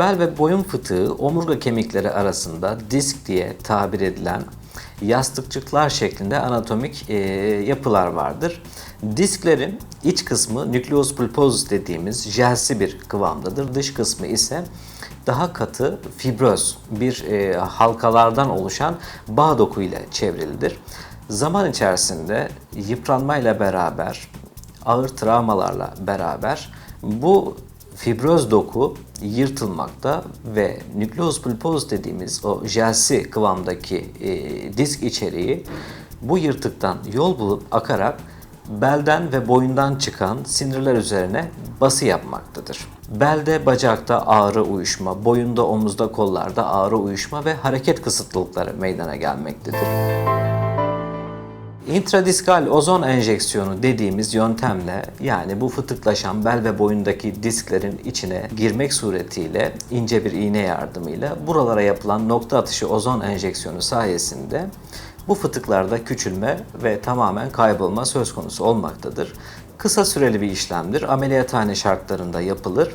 Bel ve boyun fıtığı omurga kemikleri arasında disk diye tabir edilen yastıkçıklar şeklinde anatomik e, yapılar vardır. Disklerin iç kısmı nucleus pulposus dediğimiz jelsi bir kıvamdadır. Dış kısmı ise daha katı fibröz bir e, halkalardan oluşan bağ doku ile çevrilidir. Zaman içerisinde yıpranmayla beraber, ağır travmalarla beraber bu fibroz doku yırtılmakta ve nükleus pulposus dediğimiz o jelsi kıvamdaki e, disk içeriği bu yırtıktan yol bulup akarak belden ve boyundan çıkan sinirler üzerine bası yapmaktadır. Belde, bacakta ağrı uyuşma, boyunda, omuzda, kollarda ağrı uyuşma ve hareket kısıtlılıkları meydana gelmektedir. İntradiskal ozon enjeksiyonu dediğimiz yöntemle yani bu fıtıklaşan bel ve boyundaki disklerin içine girmek suretiyle ince bir iğne yardımıyla buralara yapılan nokta atışı ozon enjeksiyonu sayesinde bu fıtıklarda küçülme ve tamamen kaybolma söz konusu olmaktadır. Kısa süreli bir işlemdir. Ameliyathane şartlarında yapılır.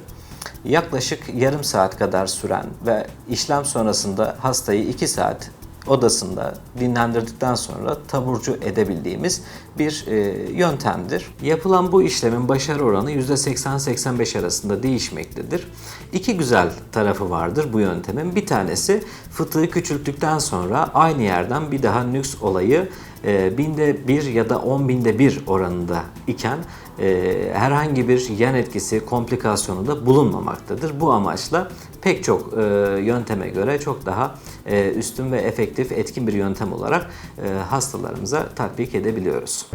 Yaklaşık yarım saat kadar süren ve işlem sonrasında hastayı 2 saat odasında dinlendirdikten sonra taburcu edebildiğimiz bir e, yöntemdir. Yapılan bu işlemin başarı oranı %80-85 arasında değişmektedir. İki güzel tarafı vardır bu yöntemin. Bir tanesi fıtığı küçülttükten sonra aynı yerden bir daha nüks olayı e, binde bir ya da on binde bir oranında iken e, herhangi bir yan etkisi, komplikasyonu da bulunmamaktadır. Bu amaçla pek çok e, yönteme göre çok daha e, üstün ve efektif, etkin bir yöntem olarak e, hastalarımıza tatbik edebiliyoruz.